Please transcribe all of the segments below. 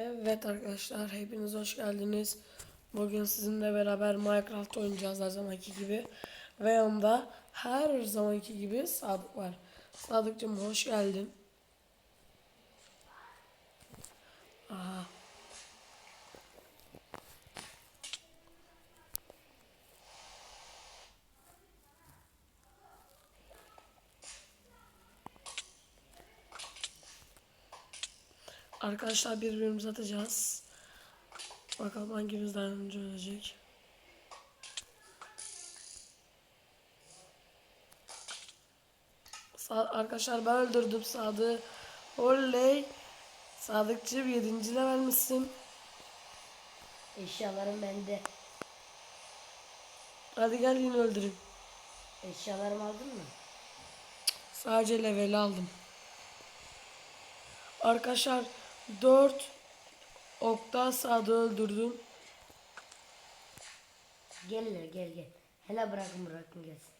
Evet arkadaşlar hepiniz hoş geldiniz. Bugün sizinle beraber Minecraft oynayacağız her zamanki gibi. Ve yanımda her zamanki gibi Sadık var. Sadıkcığım hoş geldin. Arkadaşlar birbirimize atacağız. Bakalım hangimizden önce ölecek. Arkadaşlar ben öldürdüm Sadık'ı. Oley. Sadıkçım 7. level misin? Eşyalarım bende. Hadi gel yine öldüreyim. Eşyalarımı aldın mı? Sadece level aldım. Arkadaşlar 4 okta Sadık'ı öldürdüm. Gel hele gel gel. Hele bırakın bırakın gelsin.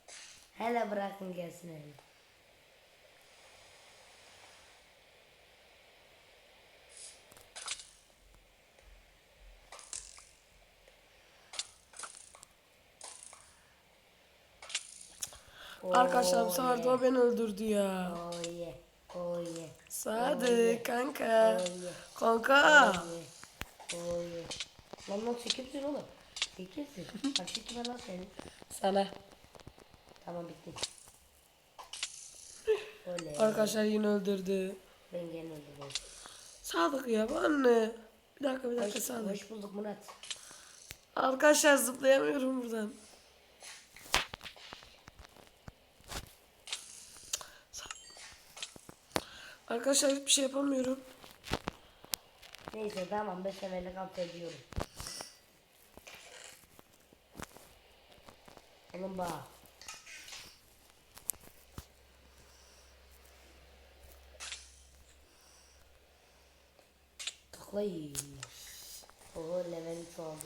Hele bırakın gelsin hele. Arkadaşlar bu sefer de o beni öldürdü ya. Yeah. Sadık kanka. Kanka. Lan lan çekilsin oğlum. Çekilsin. Bak şu kime lan senin. Sana. Tamam bitti. Oley. Arkadaşlar yine öldürdü. Ben gene öldüm. Sadık ya bu ne? Bir dakika bir dakika Hoş, Sadık. hoş bulduk Murat. Arkadaşlar zıplayamıyorum buradan. Arkadaşlar hiçbir şey yapamıyorum. Neyse tamam 5 seferlik affediyorum. Oğlum bak. Tıklayın. Oo level 3 oldu.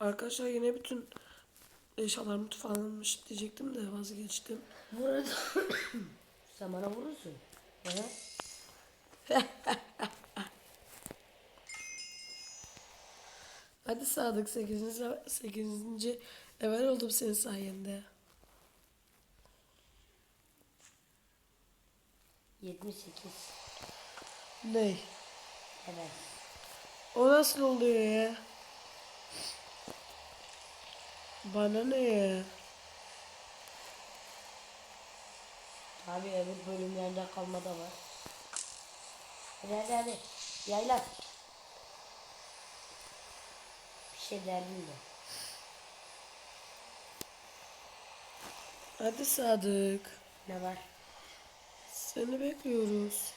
Arkadaşlar yine bütün eşyalarım tufanlanmış diyecektim de vazgeçtim. Vurun. Sen bana vurursun. Hadi Sadık 8. 8. evvel oldum senin sayende. 78. Ne? Evet. O nasıl oluyor ya? Bana ne ya? Abi öbür bölümlerde kalma da var. Hadi hadi hadi. Yaylan. Bir şey derdim de. Hadi Sadık. Ne var? Seni bekliyoruz.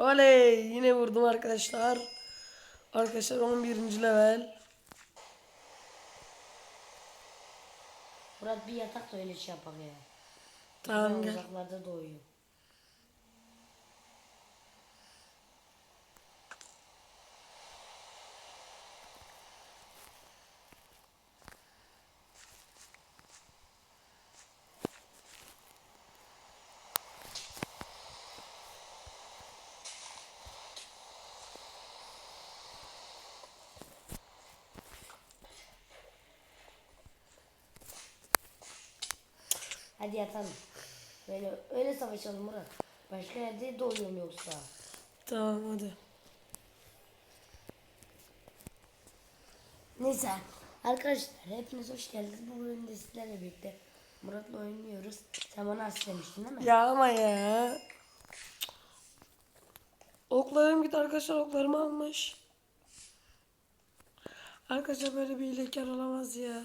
Oley! Yine vurdum arkadaşlar. Arkadaşlar 11. level. Murat bir yatak da öyle şey ya. Tamam gel. Uzaklarda doğuyor. Hadi yatalım. Böyle öyle savaşalım Murat. Başka yerde doğuyorum yoksa. Tamam hadi. Neyse arkadaşlar hepiniz hoş geldiniz. Bu bölümde sizlerle birlikte Murat'la oynuyoruz. Sen bana as demiştin değil mi? Ya ama ya. Oklarım git arkadaşlar oklarımı almış. Arkadaşlar böyle bir hilekar olamaz ya.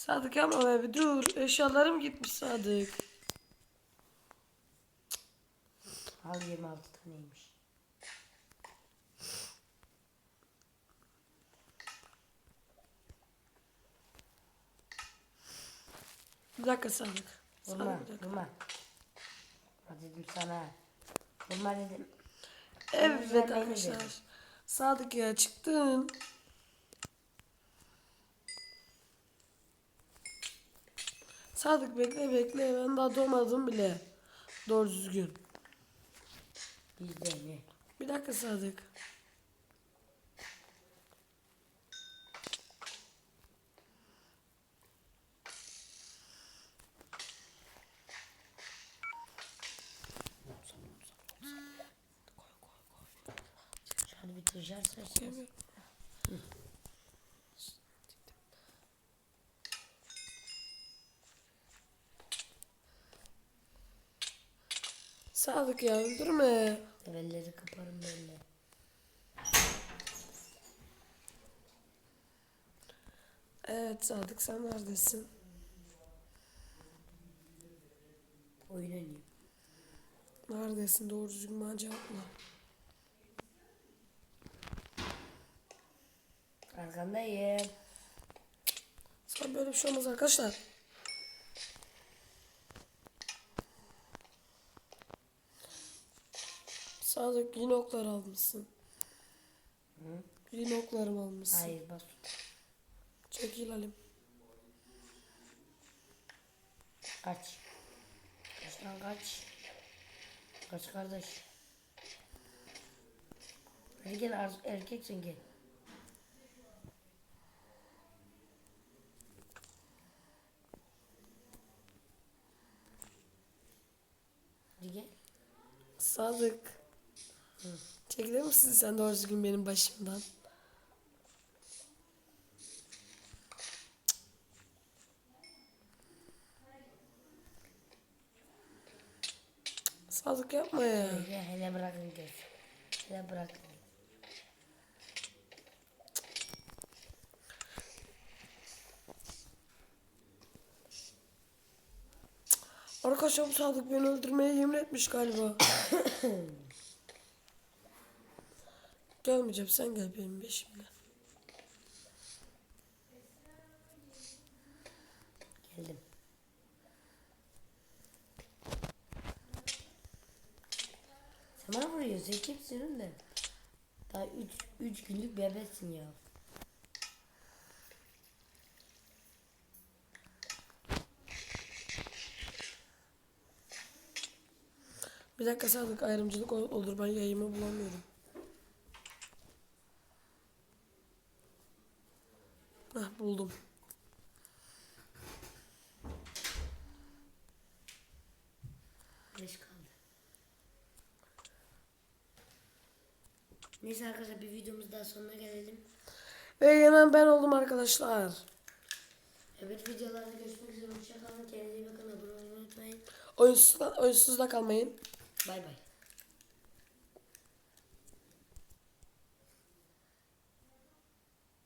Sadık yapma be bir dur. Eşyalarım gitmiş Sadık. Al 26 taneymiş. Bir dakika Sadık. Vurma, Sadık bir dakika. vurma. Ha dedim sana. Vurma dedim. Evet Vermeyin arkadaşlar. Sadık ya çıktın. Sadık bekle bekle ben daha doğmadım bile. Doğru düzgün. Bizde ne? Bir dakika Sadık. Dışarı Sadık ya öldürme. Evvelleri kaparım böyle. Evet Sadık sen neredesin? Oyun. Neredesin doğru düzgün bana cevapla. Arkandayım. Sana böyle bir şey olmaz arkadaşlar. Sadık yine oklar almışsın. Hı? Yine oklarımı almışsın. Hayır bas. Çekil Halim. Kaç. Kaç lan kaç. Kaç kardeş. Hadi gel ar- erkeksin gel. Hadi gel. Sadık. Çekilir misin sen doğru düzgün benim başımdan? Sadık yapma ya. Hele, hele bırakın gel. Hele bırakın. Arkadaşlar bu Sadık beni öldürmeye yemin etmiş galiba. Gelmeyeceğim sen gel benim peşimden. Geldim. Sen bana vuruyorsun. Kimsin oğlum? Daha üç, üç günlük bebeksin ya. Bir dakika Sadık ayrımcılık ol- olur ben yayımı bulamıyorum. Hah buldum. Beş kaldı. Neyse arkadaşlar bir videomuz daha sonuna gelelim. Ve yenen ben oldum arkadaşlar. Evet videolarda görüşmek üzere. Hoşçakalın. Kendinize iyi bakın. Abone olmayı unutmayın. Oyunsuz, oyunsuz da kalmayın. Bay bay.